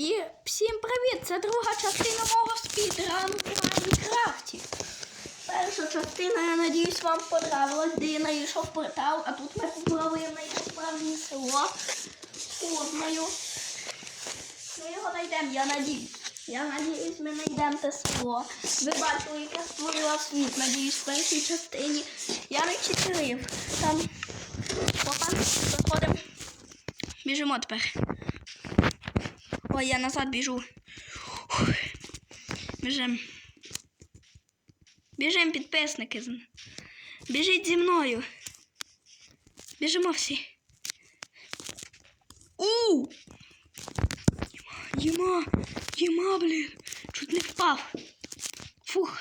І всім привіт! Це друга частина мого спідрану в Майнкрафті. Перша частина, я надіюсь, вам понравилась, де я знайшов портал, а тут ми поплаваємо на його справжнє село з Кузнею. Ми його знайдемо, я надіюсь. Я надіюсь, ми знайдемо те село. Ви бачили, як я створила світ, надіюсь, в першій частині. Я не читерив. Там опа, заходимо. Біжимо тепер. Ой, я назад. Фух. Біжим. Біжим, підписники. Біжіть зі мною. Біжимо всі. У! Діма, Діма, блін. Чуть не впав. Фух.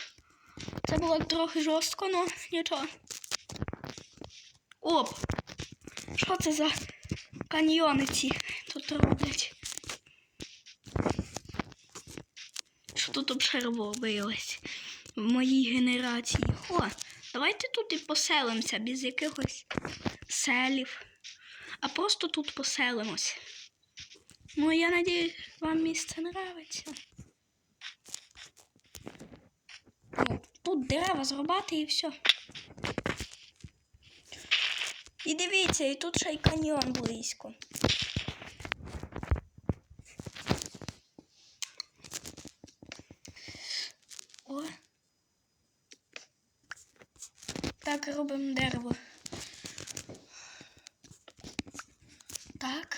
Це було трохи жорстко, але нічого. Оп! Що це за каньйони ці тут роблять? Тут обшарбовилось в моїй генерації? О, давайте тут і поселимося без якихось селів. А просто тут поселимось. Ну, я надіюсь, вам місце нравиться. Ну, тут дерева зрубати і все. І дивіться, і тут ще й каньйон близько. О. Так, робимо дерево. Так.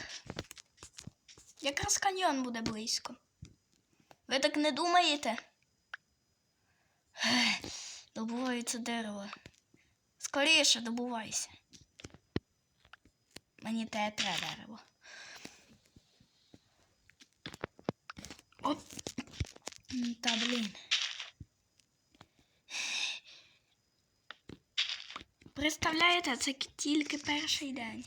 Якраз каньйон буде близько. Ви так не думаєте? Добувається дерево. Скоріше добувайся. Мені те треба дерево. Оп. Та блін. Представляєте, це тільки перший день.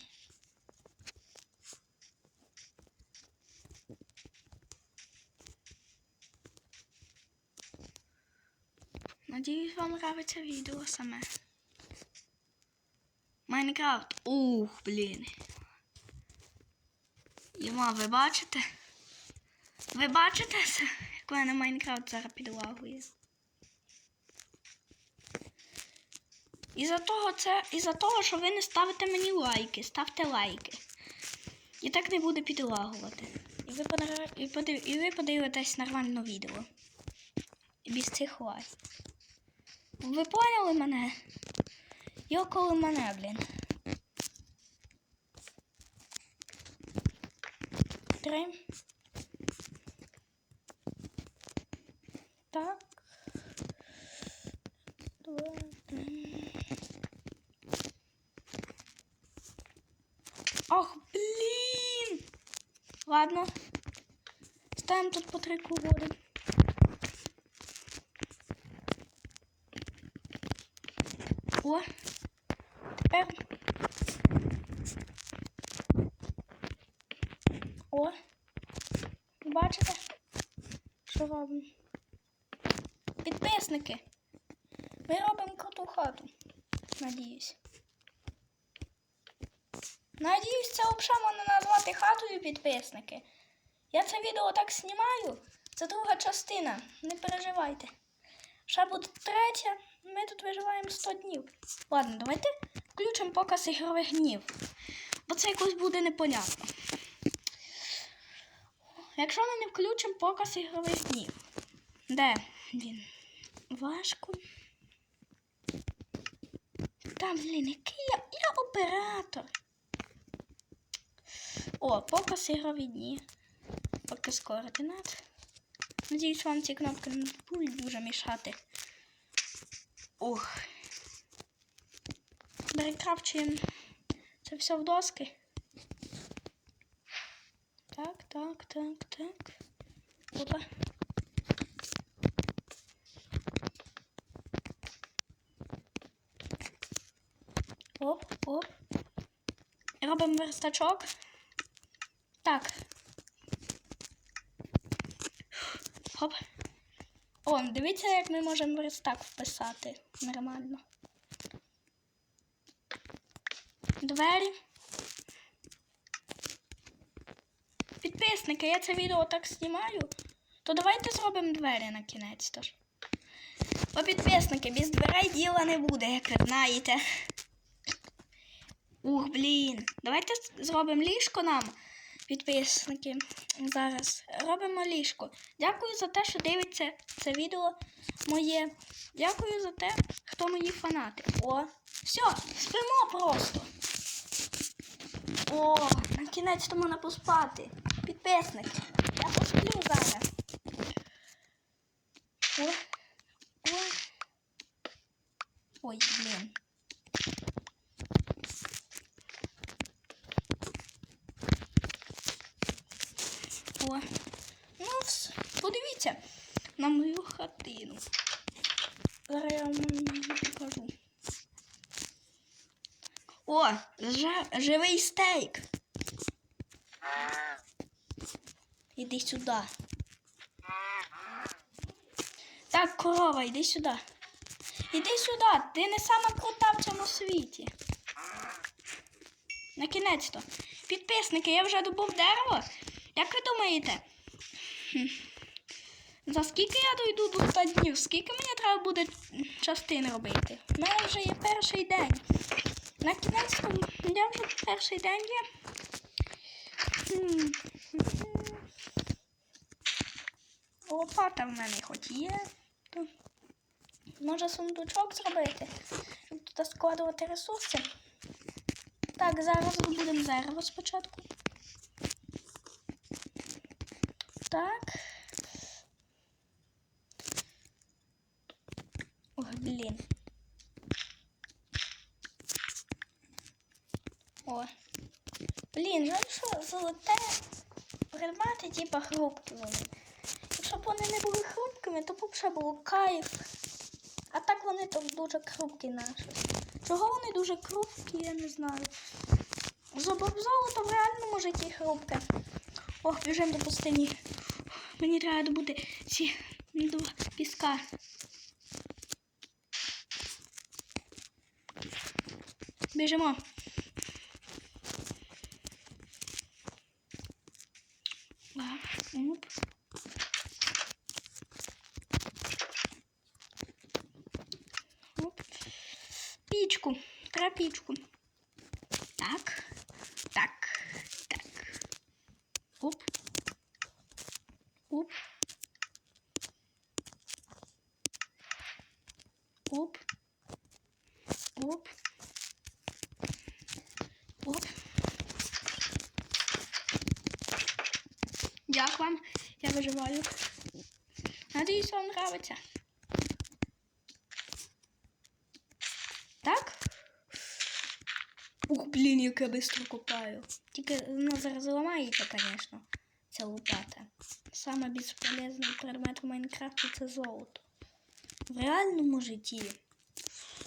Надіюсь, вам нравиться відео саме. Майнкрафт. Ух, блін. Йома, ви бачите? Ви бачите це? Як в мене Майнкрафт зараз підлагує. Із-за того, це, із-за того, що ви не ставите мені лайки. Ставте лайки. І так не буде підлагувати. І ви, і, подив... і ви подивитесь нормально відео. Без цих лайків. Ви поняли мене? Йоколи мене, блін. Три. Так. Два. три. Ах, блін! Ладно. Ставимо тут по три води. О, тепер. О. Бачите? Що робимо? Підписники. Ми робимо круту хату. Надіюсь. Надіюсь, це взагалі можна назвати хатою підписники. Я це відео так знімаю. Це друга частина. Не переживайте. Ще буде третя. Ми тут виживаємо 100 днів. Ладно, давайте включимо показ ігрових днів. Бо це якось буде непонятно. Якщо ми не включимо показ ігрових днів. Де він? Важко. Та, блін, який я, я оператор. О, показ ігрові дні. Показ координат. Надіюсь, вам ці кнопки не будуть дуже мішати. Ох. Перекрафчуємо це все в доски. Так, так, так, так. Опа. Оп, оп. Робимо верстачок. Так. Хоп. О, дивіться, як ми можемо верстак вписати нормально. Двері. підписники, я це відео так знімаю, то давайте зробимо двері на кінець тож. Бо підписники, без дверей діла не буде, як ви знаєте. Ух, блін. Давайте зробимо ліжко нам, підписники. Зараз робимо ліжко. Дякую за те, що дивиться це відео моє. Дякую за те, хто мої фанати. О, все, спимо просто. О, на кінець то можна поспати. Підписники. Я посплю зараз. О, о. Ой, блін. О. Ну, подивіться на мою хатину. Зараз я вам покажу. О, живий стейк. Іди сюди. Так, корова, іди сюди. Іди сюди, ти не сама крута в цьому світі. На кінець-то. Підписники, я вже добув дерево. Як ви думаєте? За скільки я дойду до 100 днів? Скільки мені треба буде частин робити? У мене вже є перший день. На кінець я вже перший день є. Лопата в мене хоч є. Може сундучок зробити, щоб туди складувати ресурси. Так, зараз будемо дерево спочатку. Так. Ой, блін. О. Блін, ну що, золоте предмети, типа хрупкі вони. Якщо б вони не були хрупкими, то б ще було кайф. А так вони то дуже хрупкі наші. Чого вони дуже хрупкі, я не знаю. Золото в реальному житті хрупке. Ох, біжимо до пустині. Мені треба добути ці два піска. Біжимо. Пічку. Треба пічку. Так. Так. Так. Оп. Оп. Оп. Оп. Дякую вам. Я виживаю. Надіюсь, вам нравиться. Так? Ух, блін, як я быстро купаю. Тільки вона зараз зламається, звісно, ця лопата. Саме безполезний предмет в Майнкрафті це золото. В реальному житті.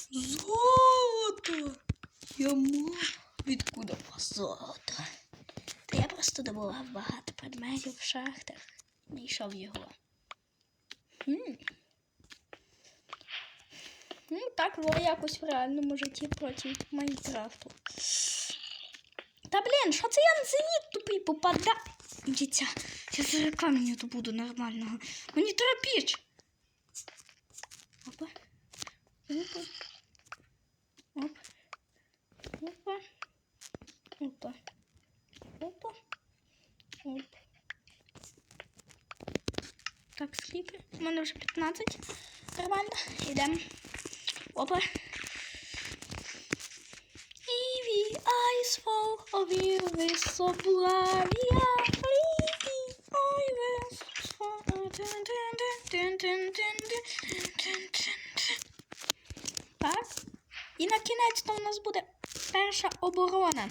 Золото! Я маю. Відкуда у золото? Та я просто добував багато предметів в шахтах. Знайшов його. Ну, так було якось в реальному житті проти Майнкрафту. Та блін, що це я на зеніт тупий попадаю? Дитя, я зараз каміння то буду нормального. Мені треба. Опа. Опа. Оп. Опа. Опа. Опа. Оп. Так, скільки? У мене вже 15. Нормально. Йдемо. Опа. Ivy, eyes fall of you with so Так. І на кінець то у нас буде перша оборона.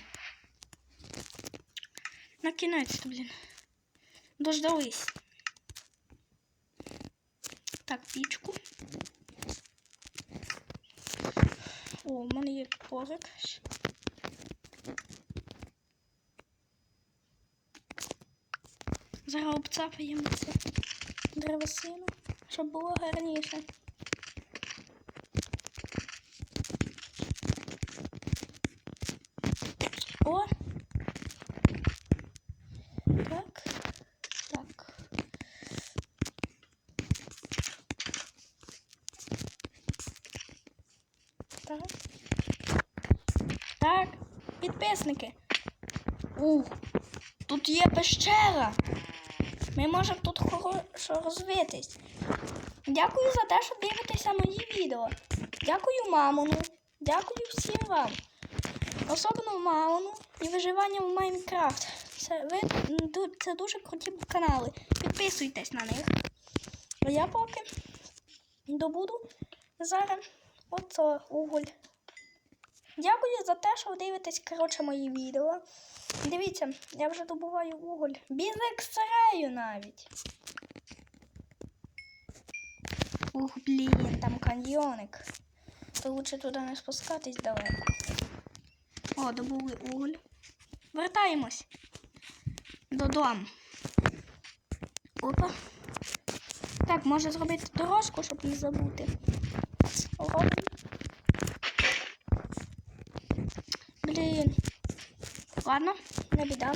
На кінець-то, блін. Дождались. Так, пічку. О, в мене є порик. Зараз обцапаємо це древесину, щоб було гарніше. Так. Так, підписники. У, тут є пещера. Ми можемо тут хорошо розвитись. Дякую за те, що дивитеся мої відео. Дякую мамону. Дякую всім вам. Особливо мамону і виживання в Майнкрафт. Це це дуже круті канали. Підписуйтесь на них. А я поки добуду зараз оце уголь. Дякую за те, що ви дивитесь коротше, мої відео. Дивіться, я вже добуваю уголь. Без екстрею навіть. Ух, блін, там каньйоник. То лучше туди не спускатись далеко. О, добули уголь. Вертаємось. Додому. Опа. Так, може зробити дорожку, щоб не забути. Робимо. Блін. Ладно, не біда.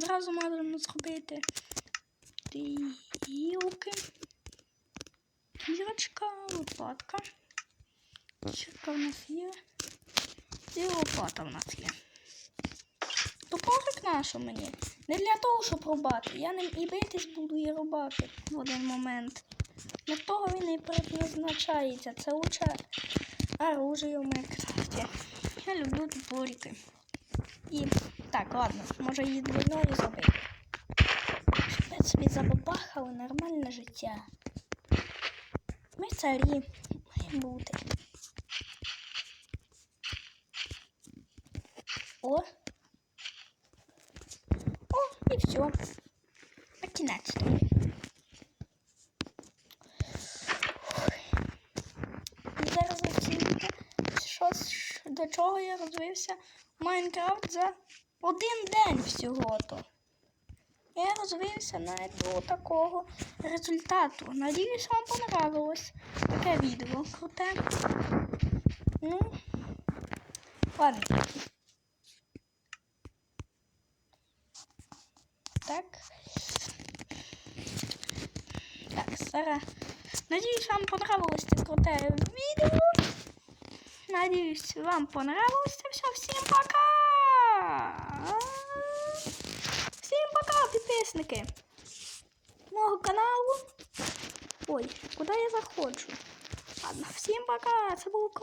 Зразу можемо зробити гілки. Кірочка, лопатка. Кірка в нас є. І лопата в нас є. То Топорик нашу мені. Не для того, щоб рубати. Я ним і битись буду і рубати в один момент. Для того він і предназначається. Це лучше оружие в Майнкрафті. Я люблю топорики. І так, ладно, може її двойною зробити. Щоб собі забабахали нормальне життя. Ми царі маємо бути. О, і все. На кінець. І зараз ви оціните, що, ж- до чого я розвився Майнкрафт за один день всього-то. Я розвився навіть до такого результату. Надіюсь, вам понравилось таке відео круте. Ну, ладно. Так. Так, зараз. Надіюсь, вам понравилось це круте відео. Надіюсь, вам понравилось це все. Всім пока! Всім пока, підписники! Мого каналу. Ой, куди я заходжу? Ладно, всім пока! Це був